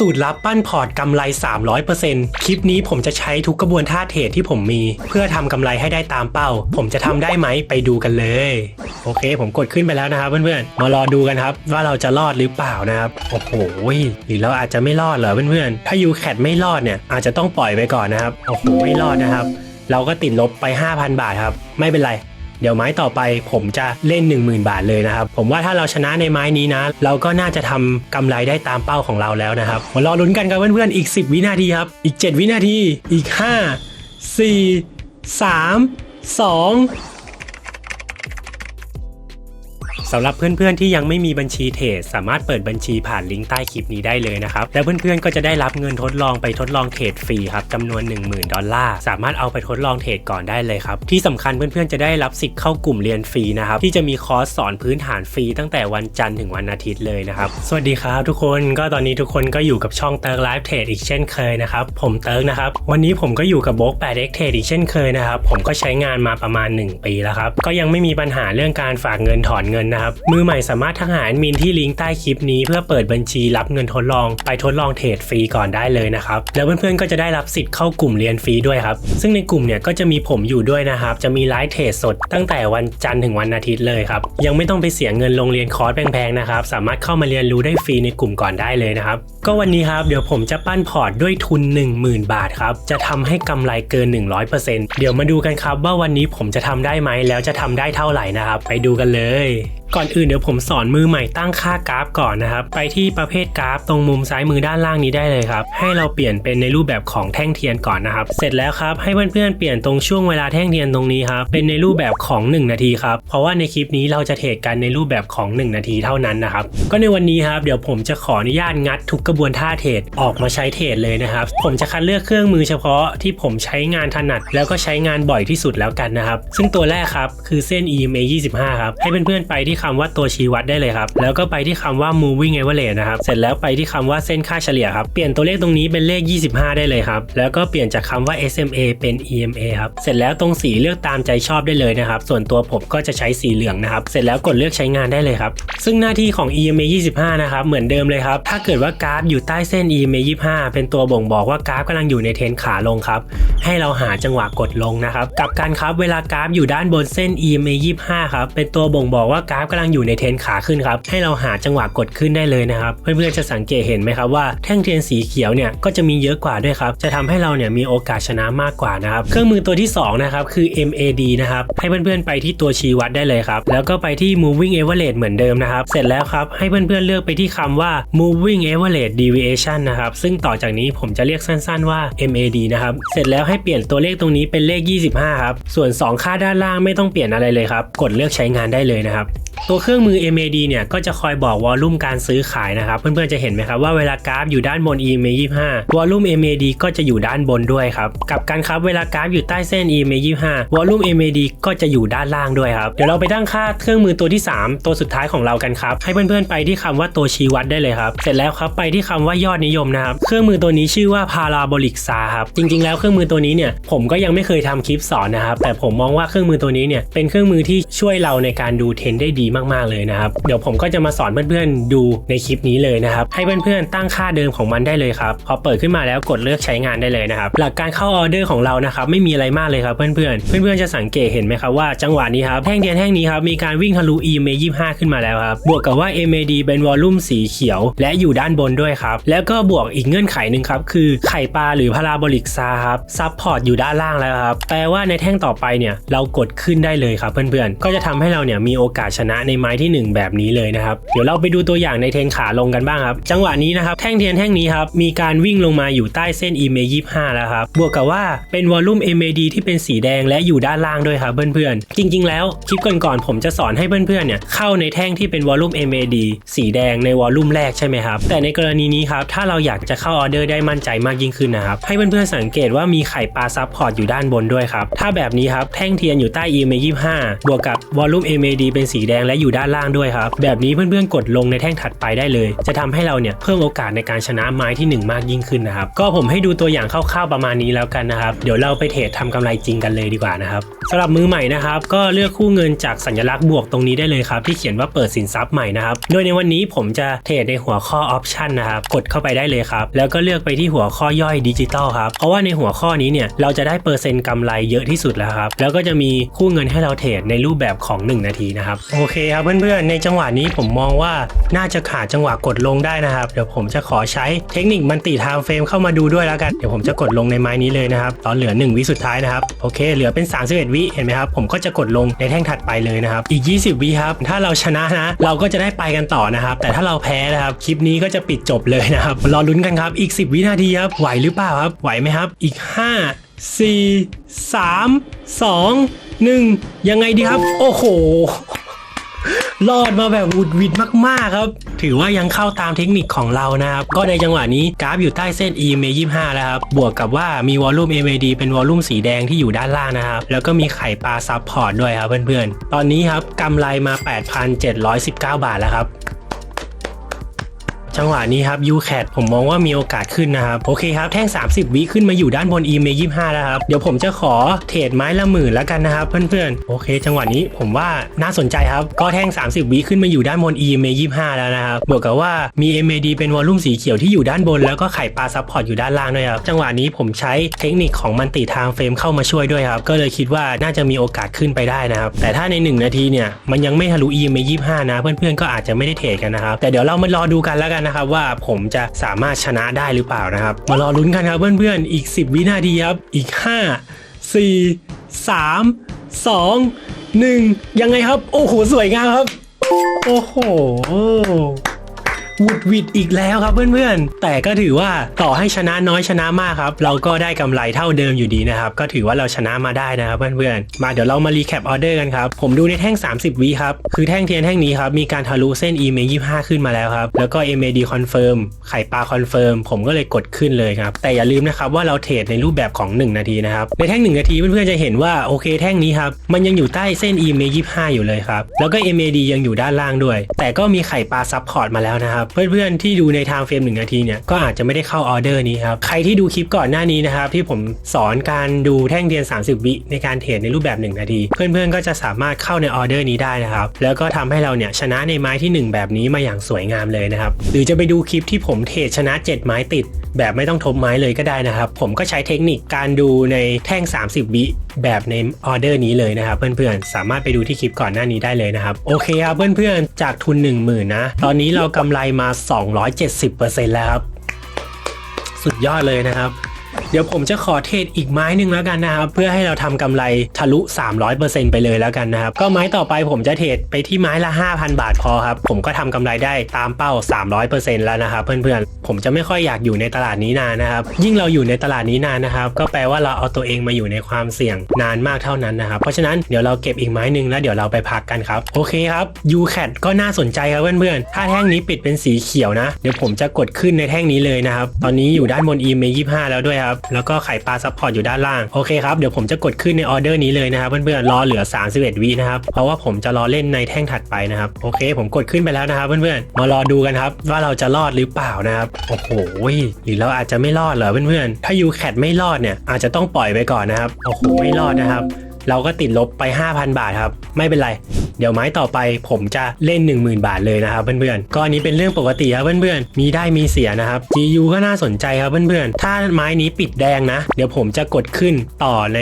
สูตรลับปั้นพอร์ตกำไร 300%คลิปนี้ผมจะใช้ทุกกระบวนท่าเทรดที่ผมมี เพื่อทำกำไรให้ได้ตามเป้า ผมจะทำได้ไหมไปดูกันเลย โอเค ผมกดขึ้นไปแล้วนะครับ เพื่อนๆ มารอดูกันครับ ว่าเราจะรอดหรือเปล่านะครับ โอ้โห หรือเราอาจจะไม่รอดเหรอเพื่อนๆ ถ้ายูแคทไม่รอดเนี่ยอาจจะต้องปล่อยไปก่อนนะครับ โอ้โห ไม่รอดนะครับ เราก็ติดลบไป 5,000 บาทครับ ไม่เป็นไร เดี๋ยวไม้ต่อไปผมจะเล่น 10,000 บาทเลยนะครับ ผมว่าถ้าเราชนะในไม้นี้นะ เราก็น่าจะทำกำไรได้ตามเป้าของเราแล้วนะครับมารอลุ้นกันครับเพื่อนๆอีก 10 วินาทีครับ อีก 7 วินาที อีก 5 4 3 2 สำหรับเพื่อนๆที่ยังไม่มีบัญชีเทรดสามารถเปิดบัญชีผ่านลิงก์ใต้คลิปนี้ได้เลยนะครับแล้วเพื่อนๆก็จะได้รับเงินทดลองไปทดลองเทรดฟรีครับจำนวน 10,000 ดอลลาร์สามารถเอาไปทดลองเทรดก่อนได้เลยครับที่สำคัญเพื่อนๆจะได้รับสิทธิ์เข้ากลุ่มเรียนฟรีนะครับที่จะมีคอร์สสอนพื้นฐานฟรีตั้งแต่วันจันทร์ถึงวันอาทิตย์เลยนะครับสวัสดีครับทุกคนก็ตอนนี้ทุกคนก็อยู่กับช่องเติร์กไลฟ์เทรดอีกเช่นเคยนะครับผมเติร์กนะครับวันนี้ผมก็อยู่กับโบ๊ก 8x เทรดอีกเช่นเคยนะครับผมก็ใช้งานมาประมาณ 1 ปีแล้วครับก็ยังไม่มีปัญหาเรื่องการฝากเงินถอนเงินนะครับ มือใหม่สามารถทักหาแอดมินที่ลิงก์ใต้คลิปนี้เพื่อเปิดบัญชีรับเงินทดลองไปทดลองเทรดฟรีก่อนได้เลยนะครับ แล้วเพื่อนๆก็จะได้รับสิทธิ์เข้ากลุ่มเรียนฟรีด้วยครับ ซึ่งในกลุ่มเนี่ยก็จะมีผมอยู่ด้วยนะครับ จะมีไลฟ์เทรดสดตั้งแต่วันจันทร์ถึงวันอาทิตย์เลยครับ ยังไม่ต้องไปเสียเงินลงเรียนคอร์สแพงๆนะครับ สามารถเข้ามาเรียนรู้ได้ฟรีในกลุ่มก่อนได้เลยนะครับ ก็วันนี้ครับเดี๋ยวผมจะปั้นพอร์ตด้วยทุน 10,000 บาทครับ จะทำให้กำไรเกิน 100%เดี๋ยวมาดูกันครับว่าวันนี้ผมจะทำได้ไหมแล้วจะทำได้เท่าไหร่นะครับ ไปดูกันเลยก่อนอื่นเดี๋ยวผมสอนมือใหม่ตั้งค่ากราฟก่อนนะครับ ไปที่ประเภทกราฟตรงมุมซ้ายมือด้านล่างนี้ได้เลยครับ ให้เราเปลี่ยนเป็นในรูปแบบของแท่งเทียนก่อนนะครับ เสร็จแล้วครับให้เพื่อนๆเปลี่ยนตรงช่วงเวลาแท่งเทียนตรงนี้ครับ เป็นในรูปแบบของ 1 นาทีครับ เพราะว่าในคลิปนี้เราจะเทรดกันในรูปแบบของ 1 นาทีเท่านั้นนะครับ ก็ในวันนี้ครับเดี๋ยวผมจะขออนุญาตงัดทุกกระบวนท่าเทรดออกมาใช้เทรดเลยนะครับ ผมจะคัดเลือกเครื่องมือเฉพาะที่ผมใช้งานถนัด แล้วก็ใช้งานบ่อยที่สุดแล้วกันนะครับ ซึ่งตัวแรกครับคือเส้น EMA 25 ครับ ให้เพื่อนๆไปที่คำว่าตัวชี้วัดได้เลยครับ แล้วก็ไปที่คำว่า moving average นะครับ เสร็จแล้วไปที่คำว่าเส้นค่าเฉลี่ยครับ เปลี่ยนตัวเลขตรงนี้เป็นเลข 25 ได้เลยครับ แล้วก็เปลี่ยนจากคำว่า SMA เป็น EMA ครับ เสร็จแล้วตรงสีเลือกตามใจชอบได้เลยนะครับ ส่วนตัวผมก็จะใช้สีเหลืองนะครับ เสร็จแล้วกดเลือกใช้งานได้เลยครับ ซึ่งหน้าที่ของ EMA 25 นะครับ เหมือนเดิมเลยครับ ถ้าเกิดว่ากราฟอยู่ใต้เส้น EMA 25 เป็นตัวบ่งบอกว่ากราฟกำลังอยู่ในเทรนขาลงครับ ให้เราหาจังหวะกดลงนะครับ กับกันครับ เวลากราฟอยู่ด้านบนเส้น EMA 25 ครับ เป็นตัวบ่งบอกว่ากราฟกำลังอยู่ในเทรนขาขึ้นครับให้เราหาจังหวะกดขึ้นได้เลยนะครับเพื่อนๆจะสังเกตเห็นไหมครับว่าแท่งเทียนสีเขียวเนี่ยก็จะมีเยอะกว่าด้วยครับจะทำให้เราเนี่ยมีโอกาสชนะมากกว่านะครับเครื่องมือตัวที่สองนะครับคือ MAD นะครับให้เพื่อนๆไปที่ตัวชี้วัดได้เลยครับแล้วก็ไปที่ moving average เหมือนเดิมนะครับเสร็จแล้วครับให้เพื่อนๆเลือกไปที่คำว่า moving average deviation นะครับซึ่งต่อจากนี้ผมจะเรียกสั้นๆว่า MAD นะครับเสร็จแล้วให้เปลี่ยนตัวเลขตรงนี้เป็นเลข 25 ครับ ส่วน 2 ค่าด้านล่างไม่ต้องเปลี่ยนอะไรเลยครับ กดเลือกใช้งานได้เลยนะครับตัวเครื่องมือ MAD เนี่ยก็จะคอยบอกวอลลุ่มการซื้อขายนะครับ เพื่อนๆจะเห็นไหมครับว่าเวลากราฟอยู่ด้านบน EMA 25วอลลุ่ม MAD ก็จะอยู่ด้านบนด้วยครับกับกันครับเวลากราฟอยู่ใต้เส้น EMA 25วอลลุ่ม MAD ก็จะอยู่ด้านล่างด้วยครับเดี๋ยวเราไปตั้งค่าเครื่องมือตัวที่ 3 ตัวสุดท้ายของเรากันครับให้เพื่อนๆไปที่คำว่าตัวชี้วัดได้เลยครับ เสร็จแล้วครับไปที่คำว่ายอดนิยมนะครับเครื่องมือตัวนี้ชื่อว่า Parabolic SAR ครับจริง ๆ แล้วเครื่องมือตัวนี้เนี่ยผมก็ยังไม่เคยทำคลิปสอนนะครับแต่ผมมองว่าเครื่องมือตัวนี้เนี่ยเป็นเครื่องมือที่ช่วยเราในการดูเทรนได้ดีมากๆเลยนะครับ เดี๋ยวผมก็จะมาสอนเพื่อนๆดูในคลิปนี้เลยนะครับ ให้เพื่อนๆตั้งค่าเดิมของมันได้เลยครับ พอเปิดขึ้นมาแล้วกดเลือกใช้งานได้เลยนะครับ หลักการเข้าออเดอร์ของเรานะครับไม่มีอะไรมากเลยครับเพื่อนๆ เพื่อนๆจะสังเกตเห็นไหมครับว่าจังหวะนี้ครับแท่งเทียนแท่งนี้ครับมีการวิ่งทะลุ EMA 25 ขึ้นมาแล้วครับ บวกกับว่า MAD เป็นวอลลุ่มสีเขียว และอยู่ด้านบนด้วยครับ แล้วก็บวกอีกเงื่อนไขหนึ่งครับคือไข่ปลาหรือพาราโบลิกซาครับซับพอร์ตอยู่ด้านล่างแล้วครับแปลว่าในแท่งต่อไปเนี่ยเรากดขึ้นได้เลยครับเพื่อนๆ ก็จะทำให้เราเนี่ยมีโอกาสชนะในไม้ที่ 1 แบบนี้เลยนะครับ เดี๋ยวเราไปดูตัวอย่างในเทนขาลงกันบ้างครับ จังหวะนี้นะครับ แท่งเทียนแท่งนี้ครับมีการวิ่งลงมาอยู่ใต้เส้น EMA 25แล้วครับ บวกกับว่าเป็นวอลลุ่ม MAD ที่เป็นสีแดงและอยู่ด้านล่างด้วยครับเพื่อนๆ จริง ๆ แล้วคลิปก่อนๆผมจะสอนให้เพื่อนๆเนี่ยเข้าในแท่งที่เป็นวอลลุ่ม MAD สีแดงในวอลลุ่มแรกใช่ไหมครับ แต่ในกรณีนี้ครับถ้าเราอยากจะเข้าออเดอร์ได้มั่นใจมากยิ่งขึ้นนะครับ ให้เพื่อนๆสังเกตว่ามีไข่ปลาซับพอร์ตอยู่ด้านบนด้วยครับ ถ้าแบบนี้ครับแท่งเทียนอยู่ใต้ EMA 25 บวกกับวอลลุ่ม MAD เป็นสีแดงและอยู่ด้านล่างด้วยครับ แบบนี้เพื่อนๆกดลงในแท่งถัดไปได้เลย จะทำให้เราเนี่ยเพิ่มโอกาสในการชนะไม้ที่ 1 มากยิ่งขึ้นนะครับ ก็ผมให้ดูตัวอย่างคร่าวๆประมาณนี้แล้วกันนะครับ เดี๋ยวเราไปเทรดทำกำไรจริงกันเลยดีกว่านะครับสำหรับมือใหม่นะครับก็เลือกคู่เงินจากสัญลักษณ์บวกตรงนี้ได้เลยครับที่เขียนว่าเปิดสินทรัพย์ใหม่นะครับโดยในวันนี้ผมจะเทรดในหัวข้อออปชันนะครับกดเข้าไปได้เลยครับแล้วก็เลือกไปที่หัวข้อย่อยดิจิตอลครับเพราะว่าในหัวข้อนี้เนี่ยเราจะได้เปอร์เซ็นต์กำไรเยอะที่สุดแล้วครับแล้วก็จะมีคู่เงินให้เราเทรดในรูปแบบของ 1 นาทีนะครับโอเคครับเพื่อนๆ ในจังหวะนี้ผมมองว่าน่าจะขาดจังหวะกดลงได้นะครับ เดี๋ยวผมจะขอใช้เทคนิคมันติไทม์เฟรมเข้ามาดูด้วยแล้วกัน เดี๋ยวผมจะกดลงในไม้นี้เลยนะครับ ตอนเหลือ 1 วิสุดท้ายนะครับ โอเค เหลือเป็น 31 วิเห็นไหมครับ ผมก็จะกดลงในแท่งถัดไปเลยนะครับ อีก 20 วิครับ ถ้าเราชนะนะ เราก็จะได้ไปกันต่อนะครับ แต่ถ้าเราแพ้นะครับ คลิปนี้ก็จะปิดจบเลยนะครับ รอลุ้นกันครับ อีก 10 วินาทีครับ ไหวหรือเปล่าครับ ไหวไหมครับ อีก 5 4 3 2 1 ยังไงดีครับ โอ้โห รอดมาแบบวุดวิดมากๆครับ ถือว่ายังเข้าตามเทคนิคของเรานะครับ ก็ในจังหวะนี้กราฟอยู่ใต้เส้น EMA 25 แล้วครับ บวกกับว่ามีวอลลุ่ม MAD เป็นวอลลุ่มสีแดงที่อยู่ด้านล่างนะครับ แล้วก็มีไข่ปลาซับพอร์ตด้วยครับเพื่อนๆ ตอนนี้ครับกำไรมา 8,719 บาทแล้วครับ จังหวะนี้ครับ UCAT ผมมองว่ามีโอกาสขึ้นนะครับ โอเคครับ แท่ง 30 วิขึ้นมาอยู่ด้านบน EMA 25แล้วครับ เดี๋ยวผมจะขอเทรดไม้ละหมื่นแล้วกันนะครับ เพื่อนๆ โอเค จังหวะนี้ผมว่าน่าสนใจครับ ก็แท่ง 30 วิขึ้นมาอยู่ด้านบน EMA 25แล้วนะครับบวกกับว่ามี MAD เป็นวอลลุ่มสีเขียวที่อยู่ด้านบน แล้วก็ไข่ปลาซับพอร์ตอยู่ด้านล่างด้วยครับจังหวะนี้ผมใช้เทคนิคของมันติทางเฟรมเข้ามาช่วยด้วยครับก็เลยคิดว่าน่าจะมีโอกาสขึ้นไปได้นะครับแต่ถ้าใน 1 นาทีเนี่ยมันยังไม่ทะลุ EMA 25นะ เพื่อนๆก็อาจจะไม่ได้เทรดกันนะครับแต่เดี๋ยวเรามารอดูกันแล้วกันนะครับว่าผมจะสามารถชนะได้หรือเปล่านะครับ มารอลุ้นกันครับเพื่อนๆ อีก 10 วินาทีครับอีก 5 4 3 2 1 ยังไงครับ โอ้โห สวยงามครับ โอ้โหห วุดวิดอีกแล้วครับเพื่อนๆ แต่ก็ถือว่าต่อให้ชนะน้อยชนะมากครับ เราก็ได้กำไรเท่าเดิมอยู่ดีนะครับ ก็ถือว่าเราชนะมาได้นะครับเพื่อนๆ มาเดี๋ยวเรามารีแคปออเดอร์กันครับ ผมดูในแท่ง 30 วิครับ คือแท่งเทียนแท่งนี้ครับ มีการทะลุเส้น EMA 25 ขึ้นมาแล้วครับ แล้วก็ MAD confirm ไข่ปลา confirm ผมก็เลยกดขึ้นเลยครับ แต่อย่าลืมนะครับว่าเราเทรดในรูปแบบของ 1 นาทีนะครับ ในแท่ง 1 นาทีเพื่อนๆจะเห็นว่าโอเคแท่งนี้ครับ มันยังอยู่ใต้เส้น EMA 25 อยู่เลยครับ แล้วก็ MAD ยังอยู่ด้านล่างด้วย แต่ก็มีไข่ปลาซับพอร์ตมาแล้วนะครับเพื่อนๆที่ดูในไทม์เฟรม1นาทีเนี่ยก็อาจจะไม่ได้เข้าออเดอร์นี้ครับใครที่ดูคลิปก่อนหน้านี้นะครับที่ผมสอนการดูแท่งเทียน 30 วิในการเทรดในรูปแบบ 1 นาที เพื่อนๆก็จะสามารถเข้าในออเดอร์นี้ได้นะครับแล้วก็ทำให้เราเนี่ยชนะในไม้ที่ 1 แบบนี้มาอย่างสวยงามเลยนะครับหรือจะไปดูคลิปที่ผมเทรดชนะ 7 ไม้ติด แบบไม่ต้องทบไม้เลยก็ได้นะครับผมก็ใช้เทคนิคการดูในแท่ง 30 วิ แบบในออเดอร์นี้เลยนะครับเพื่อนๆ สามารถไปดูที่คลิปก่อนหน้านี้ได้เลยนะครับ โอเคครับเพื่อนๆ จากทุน 10,000นะ ตอนนี้เรากำไรมา 270%แล้วครับ สุดยอดเลยนะครับ เดี๋ยวผมจะขอเทรดอีกไม้หนึ่งแล้วกันนะครับ เพื่อให้เราทำกำไรทะลุ 300%ไปเลยแล้วกันนะครับ ก็ไม้ต่อไปผมจะเทรดไปที่ไม้ละ 5,000 บาทพอครับ ผมก็ทำกำไรได้ตามเป้า 300%แล้วนะครับเพื่อนๆ ผมจะไม่ค่อยอยากอยู่ในตลาดนี้นานนะครับ ยิ่งเราอยู่ในตลาดนี้นานนะครับ ก็แปลว่าเราเอาตัวเองมาอยู่ในความเสี่ยงนานมากเท่านั้นนะครับ เพราะฉะนั้นเดี๋ยวเราเก็บอีกไม้หนึ่งแล้วเดี๋ยวเราไปพักกันครับ โอเคครับ UCAT ก็น่าสนใจครับเพื่อนๆ ถ้าแท่งนี้ปิดเป็นสีเขียวนะ เดี๋ยวผมจะกดขึ้นในแท่งนี้เลยนะครับ ตอนนี้อยู่ด้านบน EMA 25 แล้วด้วยครับแล้วก็ไข่ปลาซัพพอร์ตอยู่ด้านล่าง โอเคครับ เดี๋ยวผมจะกดขึ้นในออเดอร์นี้เลยนะครับ เพื่อนๆ รอเหลือ 31วินะครับ เพราะว่าผมจะรอเล่นในแท่งถัดไปนะครับ โอเค ผมกดขึ้นไปแล้วนะครับ เพื่อนๆ มารอดูกันครับ ว่าเราจะรอดหรือเปล่านะครับ โอ้โห หรือเราอาจจะไม่รอดเหรอเพื่อนๆ ถ้า UCAT ไม่รอดเนี่ยอาจจะต้องปล่อยไปก่อนนะครับ โอ้โห ไม่รอดนะครับ เราก็ติดลบไป 5,000 บาทครับ ไม่เป็นไร เดี๋ยวไม้ต่อไปผมจะเล่น 10,000 บาทเลยนะครับเพื่อนๆก็อันนี้เป็นเรื่องปกติครับเพื่อนๆมีได้มีเสียนะครับ GU ก็น่าสนใจครับเพื่อนๆถ้าไม้นี้ปิดแดงนะ เดี๋ยวผมจะกดขึ้นต่อใน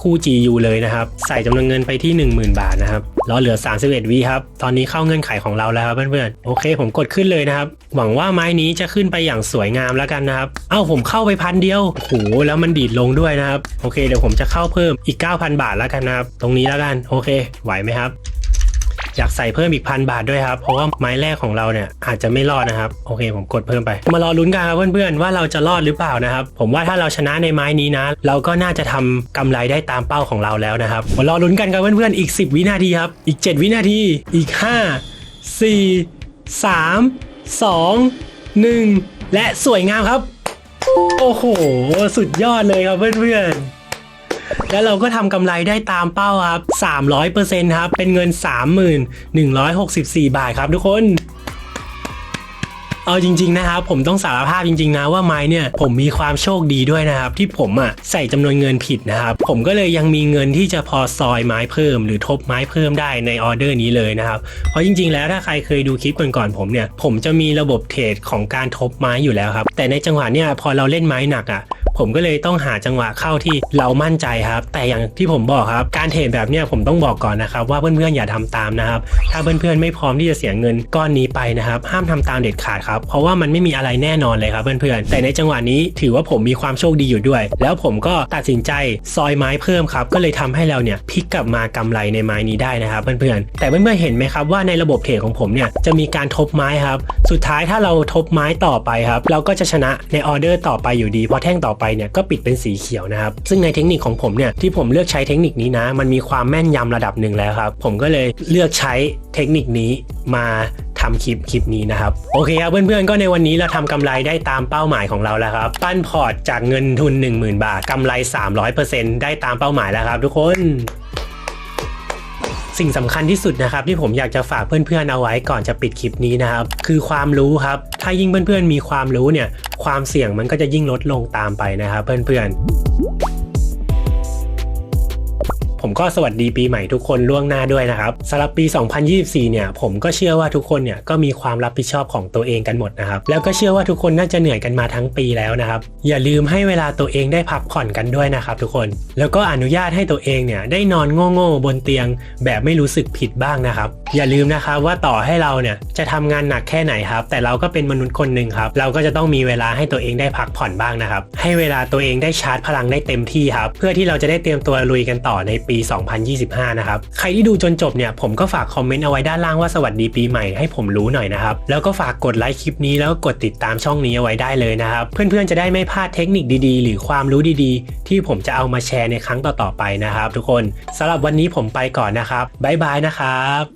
คู่ GU เลยนะครับใส่จำนวนเงินไปที่ 10,000 บาทนะครับรอเหลือ 31วิครับตอนนี้เข้าเงื่อนไขของเราแล้วครับเพื่อนๆโอเค ผมกดขึ้นเลยนะครับ หวังว่าไม้นี้จะขึ้นไปอย่างสวยงามแล้วกันนะครับเอ้าผมเข้าไปพันเดียวโอ้โหแล้วมันดีดลงด้วยนะครับโอเคเดี๋ยวผมจะเข้าเพิ่มอีก 9,000 บาทแล้วกันนะครับตรงนี้แล้วกันโอเค ไหวไหมครับ อยากใส่เพิ่มอีกพันบาทด้วยครับ เพราะว่าไม้แรกของเราเนี่ยอาจจะไม่รอดนะครับ โอเค ผมกดเพิ่มไป มารอลุ้นกันครับเพื่อนๆว่าเราจะรอดหรือเปล่านะครับ ผมว่าถ้าเราชนะในไม้นี้นะ เราก็น่าจะทำกำไรได้ตามเป้าของเราแล้วนะครับมารอลุ้นกันครับเพื่อนๆอีก 10 วินาทีครับ อีก 7 วินาที อีก 5 4 3 2 1 และสวยงามครับ โอ้โห สุดยอดเลยครับเพื่อนๆ แล้วเราก็ทำกำไรได้ตามเป้าครับ 300%ครับ เป็นเงิน3164 บาทครับทุกคนเอาจริงๆนะครับผมต้องสารภาพจริงๆนะว่าไม้เนี่ยผมมีความโชคดีด้วยนะครับ ที่ผมอะใส่จำนวนเงินผิดนะครับ ผมก็เลยยังมีเงินที่จะพอซอยไม้เพิ่ม หรือทบไม้เพิ่มได้ในออเดอร์นี้เลยนะครับ เพราะจริงๆแล้วถ้าใครเคยดูคลิปก่อนๆผมเนี่ย ผมจะมีระบบเทรดของการทบไม้อยู่แล้วครับ แต่ในจังหวะเนี่ยพอเราเล่นไม้หนักอะ ผมก็เลยต้องหาจังหวะเข้าที่เรามั่นใจครับ แต่อย่างที่ผมบอกครับ การเทรดแบบเนี้ยผมต้องบอกก่อนนะครับ ว่าเพื่อนๆอย่าทำตามนะครับ ถ้าเพื่อนๆไม่พร้อมที่จะเสียเงินก้อนนี้ไปนะครับ ห้ามทำตามเด็ดขาดครับ เพราะว่ามันไม่มีอะไรแน่นอนเลยครับเพื่อนๆแต่ในจังหวะนี้ถือว่าผมมีความโชคดีอยู่ด้วย แล้วผมก็ตัดสินใจซอยไม้เพิ่มครับ ก็เลยทำให้เราเนี่ยพลิกกลับมากำไรในไม้นี้ได้นะครับเพื่อนๆแต่เพื่อนๆเห็นไหมครับว่าในระบบเทรดของผมเนี่ยจะมีการทบไม้ครับ สุดท้ายถ้าเราทบไม้ต่อไปครับ เราก็จะชนะในออเดอร์ต่อไปอยู่ดีพราะแท่งต่อไปเนี่ยก็ปิดเป็นสีเขียวนะครับ ซึ่งในเทคนิคของผมเนี่ยที่ผมเลือกใช้เทคนิคนี้นะ มันมีความแม่นยำระดับหนึ่งแล้วครับ ผมก็เลยเลือกใช้เทคนิคนี้มาทำคลิปคลิปนี้นะครับ โอเคครับเพื่อนๆก็ในวันนี้เราทำกำไรได้ตามเป้าหมายของเราแล้วครับ ปั้นพอร์ตจากเงินทุน 10,000 บาทกำไร 300%ได้ตามเป้าหมายแล้วครับ ทุกคน สิ่งสำคัญที่สุดนะครับที่ผมอยากจะฝากเพื่อนๆเอาไว้ก่อนจะปิดคลิปนี้นะครับ คือความรู้ครับ ถ้ายิ่งเพื่อนๆมีความรู้เนี่ย ความเสี่ยงมันก็จะยิ่งลดลงตามไปนะครับเพื่อนๆ ผมก็สวัสดีปีใหม่ทุกคนล่วงหน้าด้วยนะครับสำหรับปี 2024 เนี่ยผมก็เชื่อว่าทุกคนเนี่ยก็มีความรับผิดชอบของตัวเองกันหมดนะครับแล้วก็เชื่อว่าทุกคนน่าจะเหนื่อยกันมาทั้งปีแล้วนะครับอย่าลืมให้เวลาตัวเองได้พักผ่อนกันด้วยนะครับทุกคน แล้วก็อนุญาตให้ตัวเองเนี่ยได้นอนโง่ๆบนเตียง แบบไม่รู้สึกผิดบ้างนะครับ อย่าลืมนะครับว่าต่อให้เราเนี่ยจะทำงานหนักแค่ไหนครับ แต่เราก็เป็นมนุษย์คนหนึ่งครับ เราก็จะต้องมีเวลาให้ตัวเองได้พักผ่อนบ้างนะครับ ให้เวลาตัวเองได้ชาร์จพลังได้เต็มที่ครับ เพื่อที่เราจะได้เตรียมตัวลุยกันต่อในปี2025 นะครับ ใครที่ดูจนจบเนี่ยผมก็ฝากคอมเมนต์เอาไว้ด้านล่างว่าสวัสดีปีใหม่ให้ผมรู้หน่อยนะครับ แล้วก็ฝากกดไลค์คลิปนี้แล้วก็กดติดตามช่องนี้เอาไว้ได้เลยนะครับ เพื่อนๆจะได้ไม่พลาดเทคนิคดีๆ หรือความรู้ดีๆ ที่ผมจะเอามาแชร์ในครั้งต่อๆไปนะครับ ทุกคนสำหรับวันนี้ผมไปก่อนนะครับบ๊ายบายนะครับ